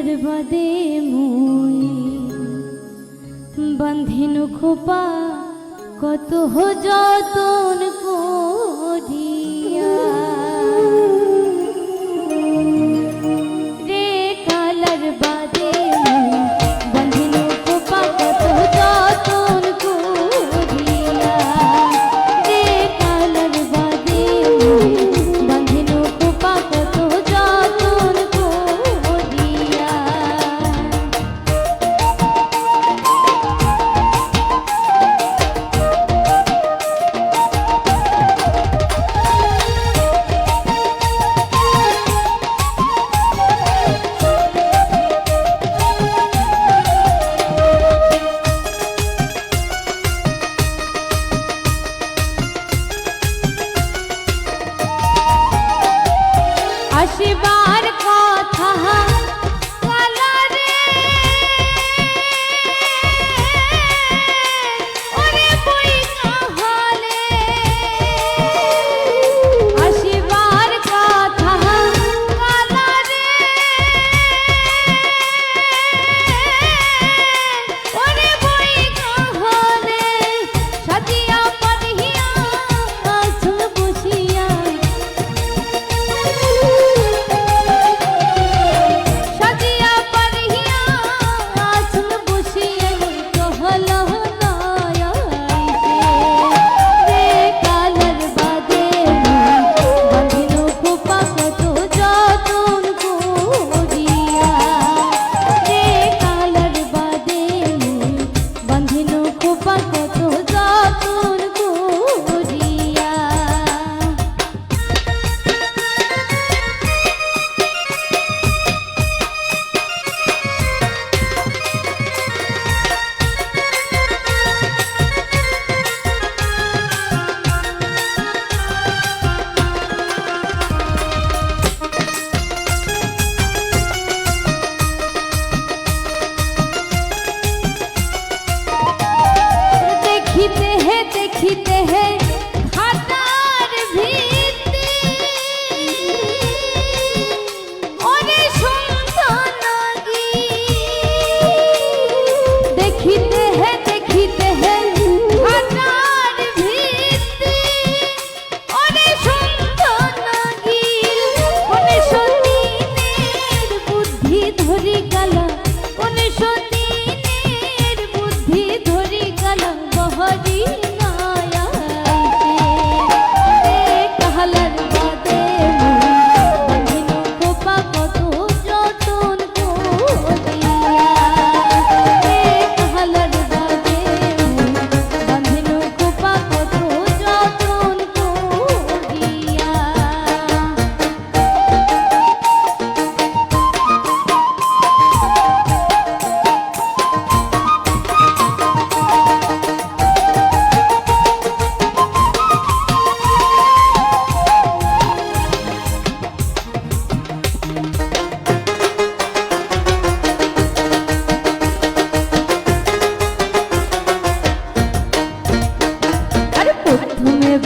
বাদে মুই বান্ধিনু খোপা কত যতন করিয়া তোমার কথা। খুব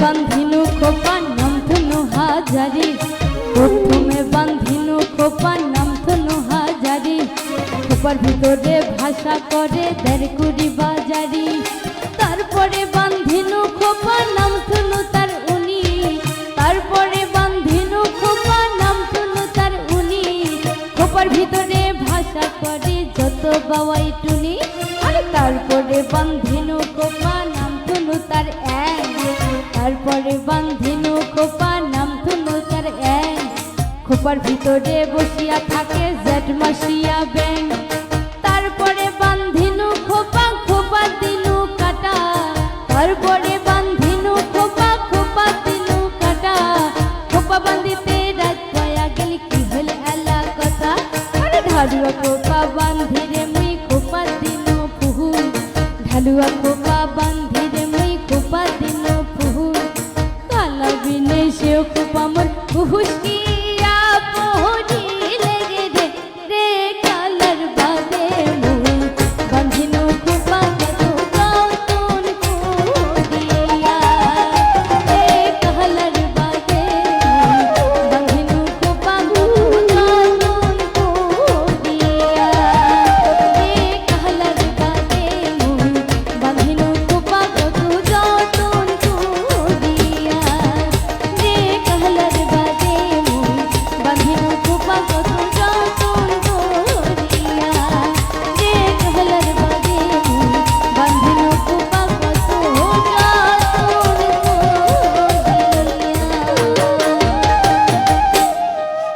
বান্ধিনু খোপা নাম থনু হাজারি। প্রথমে বান্ধিনু খোপা নাম থনু হাজারি। খোপার ভিতরে ভাষা করে দেড়কুড়ি বাজারি। তারপরে বান্ধিনু খোপা নাম থনু তার উনি। তারপরে বান্ধিনু খোপা নাম তার উনি। খোপার ভিতরে ভাষা করে যত বাবাই টুনি, আর তারপরে বান্ধিনু ঝোপার ভিতরে বসিয়া থাকে জেঠ মাসিয়া।